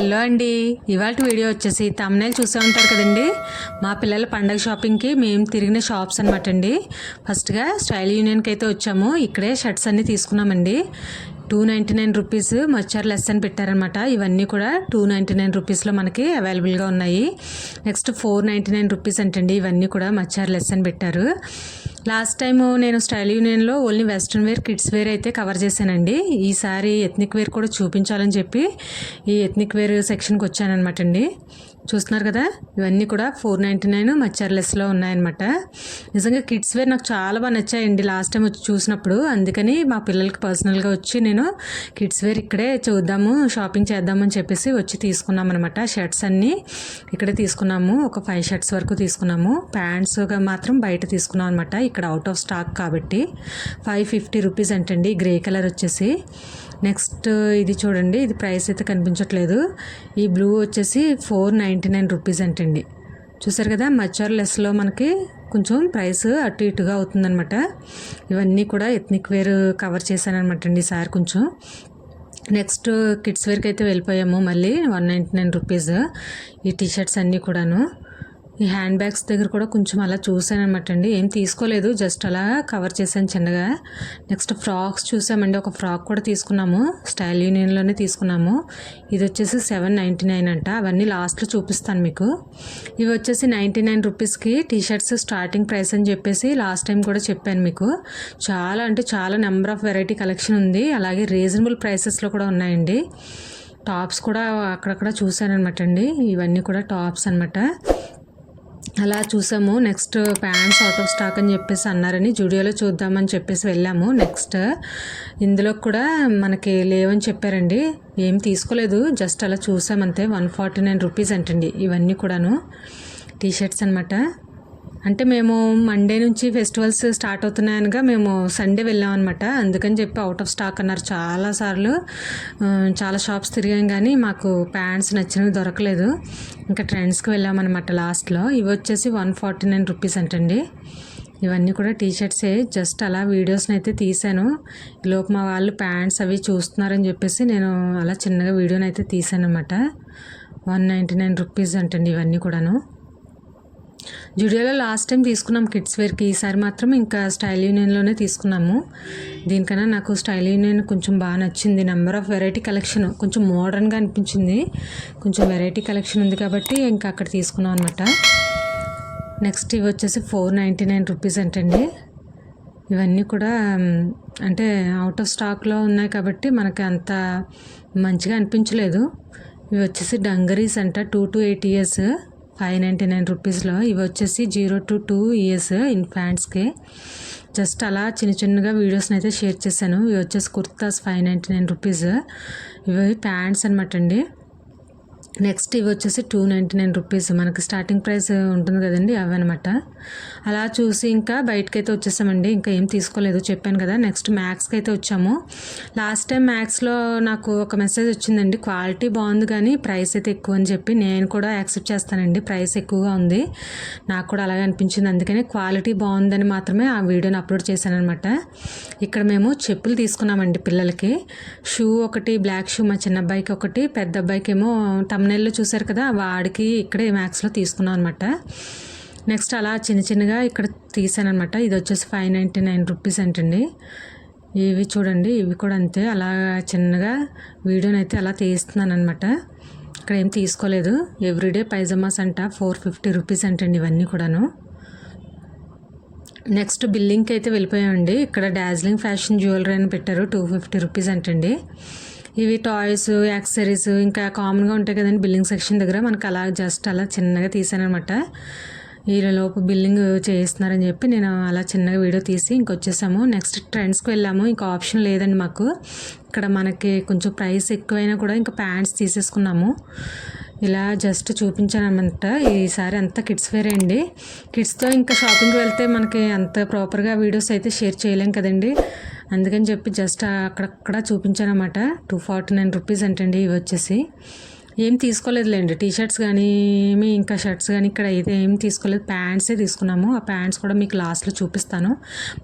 Hello అండి. ఇవాళ video వచ్చేసి తమ్నేలు చూసే ఉంటారు కదండి. మా పిల్లల పండగ షాపింగ్కి మేము తిరిగిన షాప్స్ అనమాట అండి. ఫస్ట్గా స్టైల్ యూనియన్కి అయితే వచ్చాము. ఇక్కడే షర్ట్స్ అన్నీ తీసుకున్నామండి. టూ నైంటీ నైన్ రూపీస్ మచ్చార్ లెస్ అని పెట్టారనమాట ఇవన్నీ కూడా టూ నైంటీ నైన్ రూపీస్లో మనకి అవైలబుల్గా ఉన్నాయి. Next four ninety nine rupees అంటండి. ఇవన్నీ కూడా మచ్చార్ లెస్ అని పెట్టారు. లాస్ట్ టైము నేను స్టైల్ యూనియన్లో only western wear kids wear అయితే కవర్ చేశానండి. ఈసారి ఎథ్నిక్ వేర్ కూడా చూపించాలని చెప్పి ఈ ఎథ్నిక్ వేర్ సెక్షన్కి వచ్చానమాట అండి. చూస్తున్నారు కదా? ఇవన్నీ కూడా ఫోర్ నైంటీ నైన్ మచ్చర్లెస్లో ఉన్నాయన్నమాట. నిజంగా కిడ్స్ వేర్ నాకు చాలా బాగా నచ్చాయండి లాస్ట్ టైం వచ్చి చూసినప్పుడు. అందుకని మా పిల్లలకి పర్సనల్గా వచ్చి నేను కిడ్స్ వేర్ ఇక్కడే చూద్దాము షాపింగ్ చేద్దామని చెప్పేసి వచ్చి తీసుకున్నాం అనమాట షర్ట్స్ అన్నీ ఇక్కడే తీసుకున్నాము. ఒక ఫైవ్ షర్ట్స్ వరకు తీసుకున్నాము. ప్యాంట్స్గా మాత్రం బయట తీసుకున్నాం అనమాట ఇక్కడ అవుట్ ఆఫ్ స్టాక్ కాబట్టి ఫైవ్ ఫిఫ్టీ రూపీస్ అంటండి. గ్రే కలర్ వచ్చేసి. నెక్స్ట్ ఇది చూడండి. ఇది ప్రైస్ అయితే కనిపించట్లేదు. ఈ బ్లూ వచ్చేసి four ninety ninety nine rupees అంటండి. చూసారు కదా మచ్చర్ లెస్లో మనకి కొంచెం ప్రైస్ అటు ఇటుగా అవుతుందన్నమాట. ఇవన్నీ కూడా ఎథ్నిక్ వేర్ కవర్ చేశానమాట అండి సార్ కొంచెం. నెక్స్ట్ కిడ్స్ వేర్కి అయితే వెళ్ళిపోయాము మళ్ళీ వన్ నైంటీ నైన్ రూపీస్ ఈ టీషర్ట్స్ అన్నీ కూడాను. ఈ హ్యాండ్ బ్యాగ్స్ దగ్గర కూడా కొంచెం అలా చూసాను అనమాట అండి. ఏం తీసుకోలేదు జస్ట్ అలా కవర్ చేశాను చిన్నగా. నెక్స్ట్ ఫ్రాక్స్ చూసామండి ఒక ఫ్రాక్ కూడా తీసుకున్నాము. స్టైల్ యూనియన్లోనే తీసుకున్నాము. ఇది వచ్చేసి సెవెన్ నైంటీ నైన్ అంట. అవన్నీ లాస్ట్లో చూపిస్తాను మీకు. ఇవి వచ్చేసి నైంటీ నైన్ రూపీస్కి టీ షర్ట్స్ స్టార్టింగ్ ప్రైస్ అని చెప్పేసి లాస్ట్ టైం కూడా చెప్పాను మీకు. చాలా అంటే చాలా నెంబర్ ఆఫ్ వెరైటీ కలెక్షన్ ఉంది. అలాగే రీజనబుల్ ప్రైసెస్లో కూడా ఉన్నాయండి. టాప్స్ కూడా అక్కడక్కడ చూశాను అనమాట అండి. ఇవన్నీ కూడా టాప్స్ అనమాట అలా చూసాము. నెక్స్ట్ ప్యాంట్స్ ఆటో స్టాక్ అని చెప్పేసి అన్నారని జూడియోలో చూద్దామని చెప్పేసి వెళ్ళాము. నెక్స్ట్ ఇందులో కూడా మనకి లేవని చెప్పారండి. ఏం తీసుకోలేదు. జస్ట్ అలా చూసామంతే. వన్ ఫార్టీ నైన్ రూపీస్ అంటండి. ఇవన్నీ కూడాను. టీషర్ట్స్ అనమాట అంటే మేము మండే నుంచి ఫెస్టివల్స్ స్టార్ట్ అవుతున్నాయనగా మేము సండే వెళ్ళాం అనమాట అందుకని చెప్పి అవుట్ ఆఫ్ స్టాక్ అన్నారు చాలాసార్లు. చాలా షాప్స్ తిరిగాం కానీ మాకు ప్యాంట్స్ నచ్చినవి దొరకలేదు. ఇంకా ట్రెండ్స్కి వెళ్ళామన్నమాట లాస్ట్లో ఇవి వచ్చేసి వన్ ఫార్టీ నైన్ రూపీస్ అంటండి. ఇవన్నీ కూడా టీషర్ట్సే జస్ట్ అలా వీడియోస్ని అయితే తీశాను. లోపు మా వాళ్ళు ప్యాంట్స్ అవి చూస్తున్నారని చెప్పేసి నేను అలా చిన్నగా వీడియోని అయితే తీశాను అనమాట వన్ నైంటీ నైన్ రూపీస్ అంటండి ఇవన్నీ కూడాను. జుడియోలో లాస్ట్ టైం తీసుకున్నాం కిడ్స్ వేర్కి. ఈసారి మాత్రం ఇంకా స్టైల్ యూనియన్లోనే తీసుకున్నాము. దీనికన్నా నాకు స్టైల్ యూనియన్ కొంచెం బాగా నచ్చింది. నెంబర్ ఆఫ్ వెరైటీ కలెక్షన్ కొంచెం మోడర్న్గా అనిపించింది. కొంచెం వెరైటీ కలెక్షన్ ఉంది కాబట్టి ఇంకా అక్కడ తీసుకున్నాం అనమాట నెక్స్ట్ ఇవి వచ్చేసి ఫోర్ నైంటీ నైన్ రూపీస్ అంటండి. ఇవన్నీ కూడా అంటే అవుట్ ఆఫ్ స్టాక్లో ఉన్నాయి కాబట్టి మనకి అంత మంచిగా అనిపించలేదు. ఇవి వచ్చేసి డంగరీస్ అంట two to eight years five ninety nine రూపీస్లో ఇవి వచ్చేసి zero to two years in ఫ్యాంట్స్కి just అలా చిన్న చిన్నగా వీడియోస్ని అయితే షేర్ చేశాను. ఇవి వచ్చేసి kurtas five ninety nine rupees. ఇవి ప్యాంట్స్ అనమాట అండి. నెక్స్ట్ ఇవి వచ్చేసి టూ నైంటీ నైన్ రూపీస్ మనకి స్టార్టింగ్ ప్రైస్ ఉంటుంది కదండి అవి అనమాట అలా చూసి ఇంకా బయటకి అయితే వచ్చేసామండి. ఇంకా ఏం తీసుకోలేదు చెప్పాను కదా. నెక్స్ట్ మ్యాథ్స్కి అయితే వచ్చాము. లాస్ట్ టైం మ్యాథ్స్లో నాకు ఒక మెసేజ్ వచ్చిందండి. క్వాలిటీ బాగుంది కానీ ప్రైస్ అయితే ఎక్కువ అని చెప్పి నేను కూడా యాక్సెప్ట్ చేస్తానండి. ప్రైస్ ఎక్కువగా ఉంది. నాకు కూడా అలాగే అనిపించింది. అందుకని క్వాలిటీ బాగుందని మాత్రమే ఆ వీడియోని అప్లోడ్ చేశాను అనమాట ఇక్కడ మేము చెప్పులు తీసుకున్నామండి పిల్లలకి. షూ ఒకటి బ్లాక్ షూ మా చిన్న అబ్బాయికి ఒకటి పెద్ద అబ్బాయికి ఏమో తమ్నెల్లో చూశారు కదా వాడికి ఇక్కడే మ్యాక్స్లో తీసుకున్నాం అనమాట నెక్స్ట్ అలా చిన్న చిన్నగా ఇక్కడ తీసానమాట ఇది వచ్చేసి ఫైవ్ నైంటీ నైన్ రూపీస్ అంటండి. ఇవి చూడండి ఇవి కూడా అంతే. అలా చిన్నగా వీడియోని అయితే అలా తీస్తున్నాను అనమాట ఇక్కడ ఏం తీసుకోలేదు. ఎవ్రీడే పైజామాస్ అంట ఫోర్ ఫిఫ్టీ రూపీస్ అంటండి ఇవన్నీ కూడాను. నెక్స్ట్ బిల్లింగ్కి అయితే వెళ్ళిపోయామండి. ఇక్కడ డార్జిలింగ్ ఫ్యాషన్ జ్యువెలరీ అని పెట్టారు టూ ఫిఫ్టీ రూపీస్ అంటండి. ఇవి టాయ్స్ యాక్సరీస్ ఇంకా కామన్గా ఉంటాయి కదండి బిల్లింగ్ సెక్షన్ దగ్గర. మనకు అలా జస్ట్ అలా చిన్నగా తీసానమాట ఈలోపు బిల్లింగ్ చేయిస్తున్నారని చెప్పి నేను అలా చిన్నగా వీడియో తీసి ఇంకొచ్చేసాము. నెక్స్ట్ ట్రెండ్స్కి వెళ్ళాము. ఇంకా ఆప్షన్ లేదండి మాకు. ఇక్కడ మనకి కొంచెం ప్రైస్ ఎక్కువైనా కూడా ఇంకా ప్యాంట్స్ తీసేసుకున్నాము. ఇలా జస్ట్ చూపించాను అనమాట ఈసారి అంతా కిడ్స్ వేరే అండి. కిడ్స్తో ఇంకా షాపింగ్కి వెళ్తే మనకి అంత ప్రాపర్గా వీడియోస్ అయితే షేర్ చేయలేం కదండి. అందుకని చెప్పి జస్ట్ అక్కడక్కడ చూపించాను అనమాట టూ ఫార్టీ నైన్ రూపీస్ అంటండి ఇవి వచ్చేసి. ఏం తీసుకోలేదులేండి. టీ షర్ట్స్ కానీ ఏమి ఇంకా షర్ట్స్ కానీ ఇక్కడ అయితే ఏం తీసుకోలేదు. ప్యాంట్సే తీసుకున్నాము. ఆ ప్యాంట్స్ కూడా మీకు లాస్ట్లో చూపిస్తాను.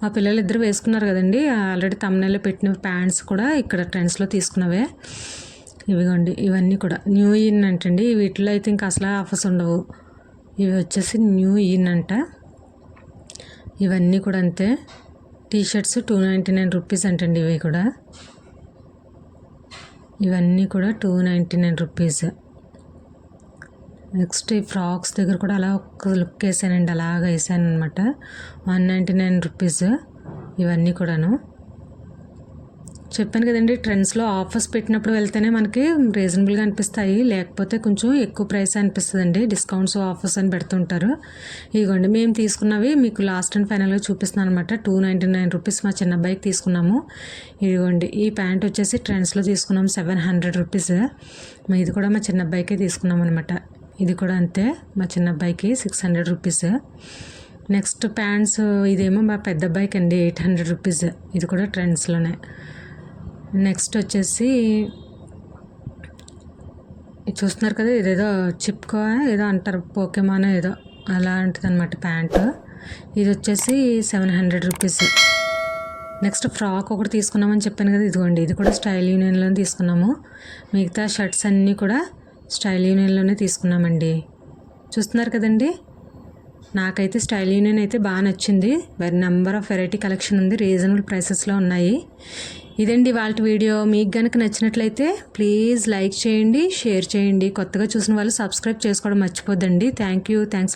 మా పిల్లలు ఇద్దరు వేసుకున్నారు కదండి. ఆల్రెడీ తమ్నెల్లో పెట్టిన ప్యాంట్స్ కూడా ఇక్కడ ట్రెండ్స్లో తీసుకున్నవే. ఇవిగోండి. ఇవన్నీ కూడా. న్యూ ఇన్ అంటండి. వీటిలో అయితే ఇంకా అసలు ఆఫర్స్ ఉండవు. ఇవి వచ్చేసి న్యూ ఇన్ అంట. ఇవన్నీ కూడా అంతే. T shirts two ninety nine rupees అంటండి ఇవి కూడా. ఇవన్నీ కూడా two ninety nine rupees next ఈ ఫ్రాక్స్ దగ్గర కూడా అలా ఒక లుక్ వేసానండి అలాగ వేసాను అనమాట వన్ నైంటీ నైన్ రూపీస్ ఇవన్నీ కూడాను. చెప్పాను కదండి ట్రెండ్స్లో ఆఫర్స్ పెట్టినప్పుడు వెళ్తేనే మనకి రీజనబుల్గా అనిపిస్తాయి. లేకపోతే కొంచెం ఎక్కువ ప్రైస్ అనిపిస్తుందండి. డిస్కౌంట్స్ ఆఫర్స్ అని పెడుతుంటారు. ఇదిగోండి మేము తీసుకున్నవి మీకు లాస్ట్ అండ్ ఫైనల్గా చూపిస్తున్నాను అనమాట టూ నైంటీ నైన్ రూపీస్ మా చిన్న బైక్ తీసుకున్నాము. ఇదిగోండి ఈ ప్యాంట్ వచ్చేసి ట్రెండ్స్లో తీసుకున్నాం సెవెన్ హండ్రెడ్ రూపీస్. ఇది కూడా మా చిన్న బైకే తీసుకున్నాం అనమాట ఇది కూడా అంతే మా చిన్న అబ్బాయికి six hundred rupees. Next pants ఇదేమో మా పెద్ద అబ్బాయికి అండి ఎయిట్ హండ్రెడ్ రూపీస్. ఇది కూడా ట్రెండ్స్లోనే. నెక్స్ట్ వచ్చేసి చూస్తున్నారు కదా ఇదేదో చిప్కో ఏదో అంటారు పోకెమాన్ ఏదో అలాంటిది అనమాట ప్యాంటు. ఇది వచ్చేసి seven hundred rupees. Next frock ఒకటి తీసుకున్నామని చెప్పాను కదా ఇదిగోండి ఇది కూడా స్టైల్ యూనియన్లో తీసుకున్నాము. మిగతా షర్ట్స్ అన్నీ కూడా స్టైల్ యూనియన్లోనే తీసుకున్నామండి. చూస్తున్నారు కదండి? నాకైతే స్టైల్ యూనియన్ అయితే బాగా నచ్చింది. Very number of variety collection ఉంది. రీజనబుల్ ప్రైసెస్లో ఉన్నాయి. ఇదండి వాళ్ళ వీడియో. మీకు కనుక నచ్చినట్లయితే ప్లీజ్ లైక్ చేయండి షేర్ చేయండి. కొత్తగా చూసిన వాళ్ళు సబ్స్క్రైబ్ చేసుకోవడం మర్చిపోద్దండి. Thank you thanks